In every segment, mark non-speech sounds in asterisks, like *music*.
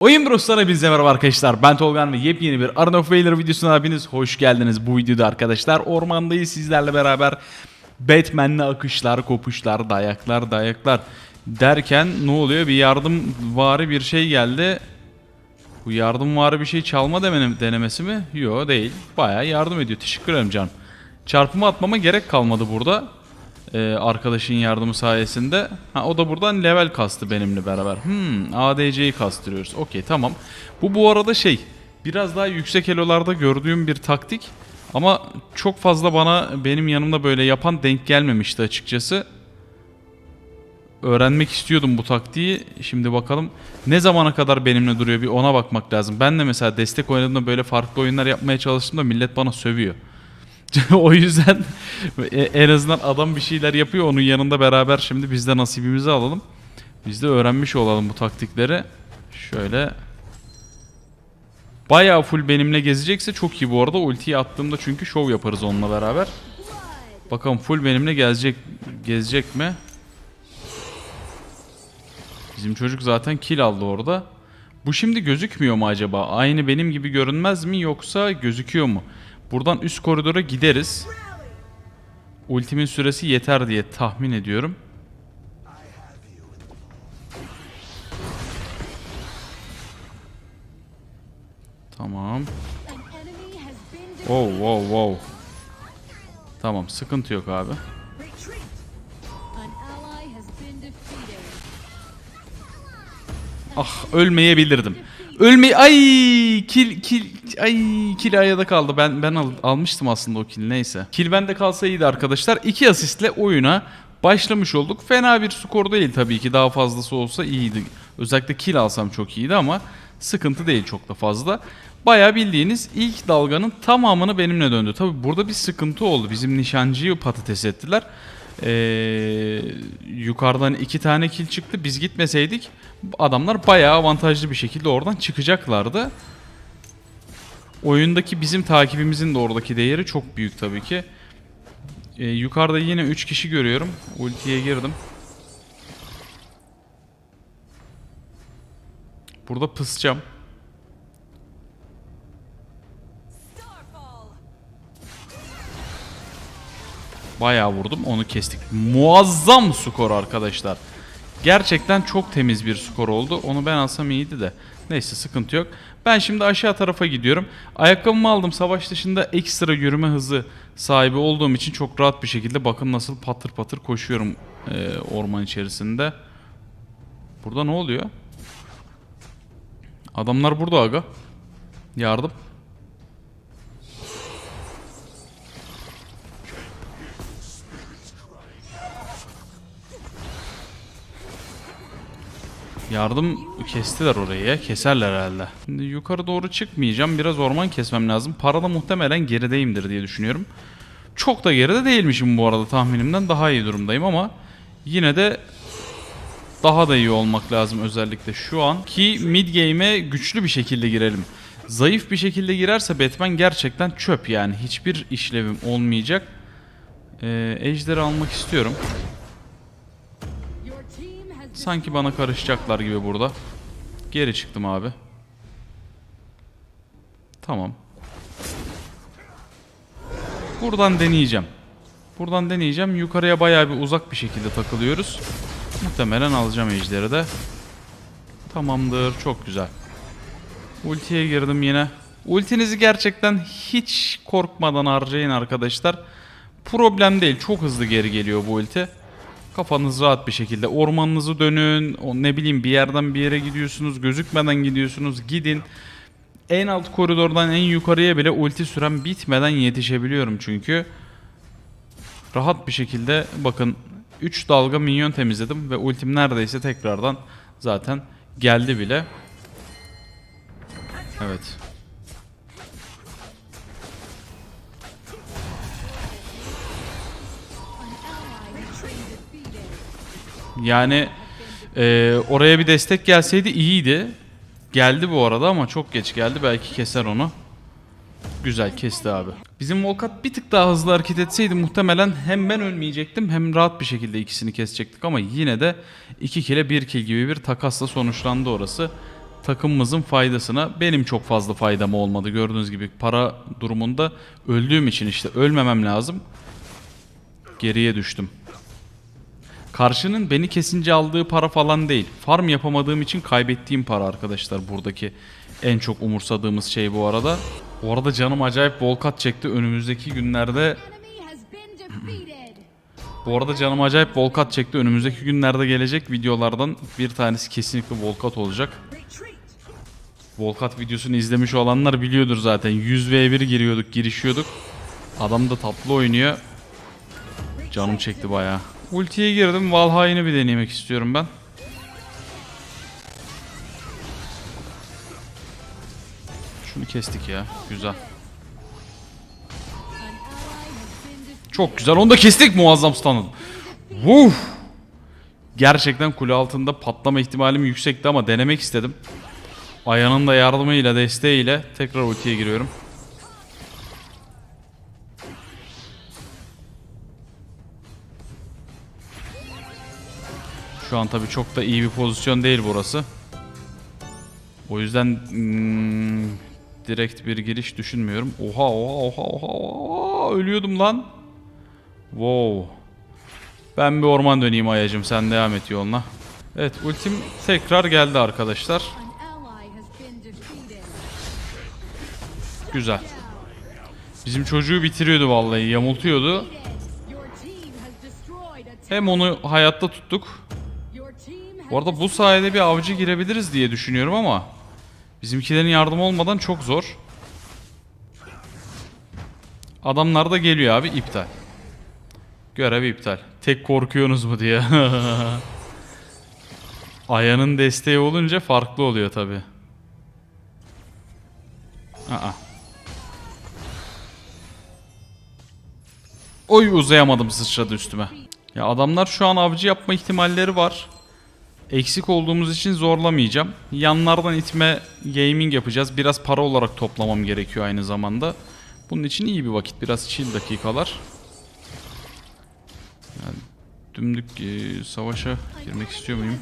Oyun Bros'tan hepinize merhaba arkadaşlar. Ben Tolgan ve yepyeni bir Arn of Valor videosuna hepiniz hoş geldiniz. Bu videoda arkadaşlar ormandayız sizlerle beraber. Batman'le akışlar, kopuşlar, dayaklar, dayaklar derken ne oluyor? Bir yardım vari bir şey geldi. Bu yardım vari bir şey çalma denemesi mi? Yok değil. Bayağı yardım ediyor. Teşekkür ederim can. Çarpımı atmama gerek kalmadı burada. Ee, arkadaşın yardımı sayesinde. Ha, o da buradan level kastı benimle beraber. Hmm, ADC'yi kastırıyoruz. Okey tamam. Bu bu arada şey biraz daha yüksek elolarda gördüğüm bir taktik. Ama çok fazla bana benim yanımda böyle yapan denk gelmemişti açıkçası. Öğrenmek istiyordum bu taktiği. Şimdi bakalım ne zamana kadar benimle duruyor bir ona bakmak lazım. Ben de mesela destek oynadığımda böyle farklı oyunlar yapmaya çalıştığımda millet bana sövüyor. *laughs* o yüzden e- en azından adam bir şeyler yapıyor onun yanında beraber şimdi biz de nasibimizi alalım. Biz de öğrenmiş olalım bu taktikleri. Şöyle Bayağı full benimle gezecekse çok iyi bu arada. Ultiyi attığımda çünkü şov yaparız onunla beraber. Bakalım full benimle gezecek gezecek mi? Bizim çocuk zaten kill aldı orada. Bu şimdi gözükmüyor mu acaba? Aynı benim gibi görünmez mi yoksa gözüküyor mu? Buradan üst koridora gideriz. Ultimin süresi yeter diye tahmin ediyorum. Tamam. Been defeated. Wow wow wow. Tamam sıkıntı yok abi. Ah ölmeyebilirdim. Ölme ay kil kil ay kil ayada kaldı. Ben ben al- almıştım aslında o kil neyse. Kil bende kalsa iyiydi arkadaşlar. İki asistle oyuna başlamış olduk. Fena bir skor değil tabii ki. Daha fazlası olsa iyiydi. Özellikle kil alsam çok iyiydi ama sıkıntı değil çok da fazla. Bayağı bildiğiniz ilk dalganın tamamını benimle döndü. Tabii burada bir sıkıntı oldu. Bizim nişancıyı patates ettiler. Ee, yukarıdan iki tane kill çıktı. Biz gitmeseydik adamlar bayağı avantajlı bir şekilde oradan çıkacaklardı. Oyundaki bizim takibimizin de oradaki değeri çok büyük tabii ki. Ee, yukarıda yine 3 kişi görüyorum. Ultiye girdim. Burada pısacağım. Bayağı vurdum onu kestik. Muazzam skor arkadaşlar. Gerçekten çok temiz bir skor oldu. Onu ben alsam iyiydi de. Neyse sıkıntı yok. Ben şimdi aşağı tarafa gidiyorum. Ayakkabımı aldım. Savaş dışında ekstra yürüme hızı sahibi olduğum için çok rahat bir şekilde bakın nasıl patır patır koşuyorum e, orman içerisinde. Burada ne oluyor? Adamlar burada aga. Yardım. Yardım kestiler orayı ya. Keserler herhalde. Şimdi yukarı doğru çıkmayacağım. Biraz orman kesmem lazım. Parada muhtemelen gerideyimdir diye düşünüyorum. Çok da geride değilmişim bu arada tahminimden. Daha iyi durumdayım ama yine de daha da iyi olmak lazım özellikle şu an. Ki mid game'e güçlü bir şekilde girelim. Zayıf bir şekilde girerse Batman gerçekten çöp yani. Hiçbir işlevim olmayacak. Ee, Ejder'i almak istiyorum. Sanki bana karışacaklar gibi burada. Geri çıktım abi. Tamam. Buradan deneyeceğim. Buradan deneyeceğim. Yukarıya bayağı bir uzak bir şekilde takılıyoruz. Muhtemelen alacağım ejderi de. Tamamdır. Çok güzel. Ultiye girdim yine. Ultinizi gerçekten hiç korkmadan harcayın arkadaşlar. Problem değil. Çok hızlı geri geliyor bu ulti. Kafanız rahat bir şekilde ormanınızı dönün. O ne bileyim bir yerden bir yere gidiyorsunuz. Gözükmeden gidiyorsunuz. Gidin. En alt koridordan en yukarıya bile ulti süren bitmeden yetişebiliyorum çünkü. Rahat bir şekilde bakın 3 dalga minyon temizledim ve ultim neredeyse tekrardan zaten geldi bile. Evet. Yani e, oraya bir destek gelseydi iyiydi. Geldi bu arada ama çok geç geldi. Belki keser onu. Güzel kesti abi. Bizim Volkat bir tık daha hızlı hareket etseydi muhtemelen hem ben ölmeyecektim hem rahat bir şekilde ikisini kesecektik ama yine de 2 kile 1 kill gibi bir takasla sonuçlandı orası. takımımızın faydasına. Benim çok fazla faydam olmadı. Gördüğünüz gibi para durumunda öldüğüm için işte ölmemem lazım. Geriye düştüm. Karşının beni kesince aldığı para falan değil. Farm yapamadığım için kaybettiğim para arkadaşlar buradaki en çok umursadığımız şey bu arada. Bu arada canım acayip volkat çekti. Önümüzdeki günlerde *clears throat* bu arada canım acayip volkat çekti. Önümüzdeki günlerde gelecek videolardan bir tanesi kesinlikle volkat olacak. Volkat videosunu izlemiş olanlar biliyordur zaten. 100v1 giriyorduk, girişiyorduk. Adam da tatlı oynuyor. Canım çekti bayağı. Ultiye girdim. Valheim'i bir denemek istiyorum ben. Şunu kestik ya. Güzel. Çok güzel. Onu da kestik muazzam stun'ın. Vuf! Gerçekten kule altında patlama ihtimalim yüksekti ama denemek istedim. Aya'nın da yardımıyla, desteğiyle tekrar ultiye giriyorum. Şu an tabii çok da iyi bir pozisyon değil burası. O yüzden hmm, direkt bir giriş düşünmüyorum. Oha oha oha oha ölüyordum lan. Wow. Ben bir orman döneyim Ayacım sen devam et yoluna. Evet ultim tekrar geldi arkadaşlar. Güzel. Bizim çocuğu bitiriyordu vallahi yamultuyordu. Hem onu hayatta tuttuk. Bu arada bu sayede bir avcı girebiliriz diye düşünüyorum ama bizimkilerin yardımı olmadan çok zor. Adamlar da geliyor abi iptal. Görev iptal. Tek korkuyorsunuz mu diye. *laughs* Aya'nın desteği olunca farklı oluyor tabi. Aa. Oy uzayamadım sıçradı üstüme. Ya adamlar şu an avcı yapma ihtimalleri var. Eksik olduğumuz için zorlamayacağım. Yanlardan itme gaming yapacağız. Biraz para olarak toplamam gerekiyor aynı zamanda. Bunun için iyi bir vakit. Biraz chill dakikalar. Yani dümdük e, savaşa girmek istiyor muyum?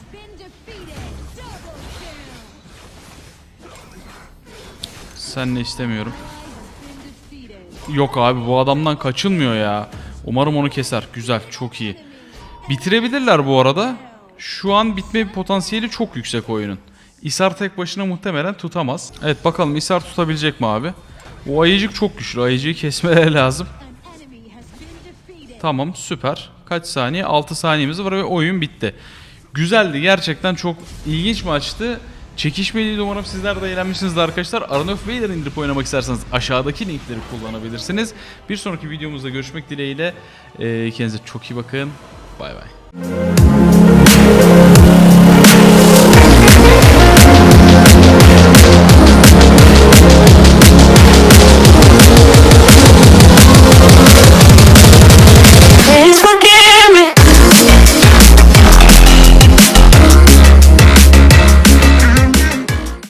Senle istemiyorum. Yok abi bu adamdan kaçılmıyor ya. Umarım onu keser. Güzel, çok iyi. Bitirebilirler bu arada. Şu an bitme potansiyeli çok yüksek oyunun. İsar tek başına muhtemelen tutamaz. Evet bakalım İsar tutabilecek mi abi? O ayıcık çok güçlü. Ayıcığı kesmeleri *laughs* lazım. Tamam süper. Kaç saniye? 6 saniyemiz var ve oyun bitti. Güzeldi. Gerçekten çok ilginç maçtı. Çekişmeliydi umarım sizler de eğlenmişsinizdir arkadaşlar. Arena of Vader indirip oynamak isterseniz aşağıdaki linkleri kullanabilirsiniz. Bir sonraki videomuzda görüşmek dileğiyle. Ee, kendinize çok iyi bakın. Bay bay.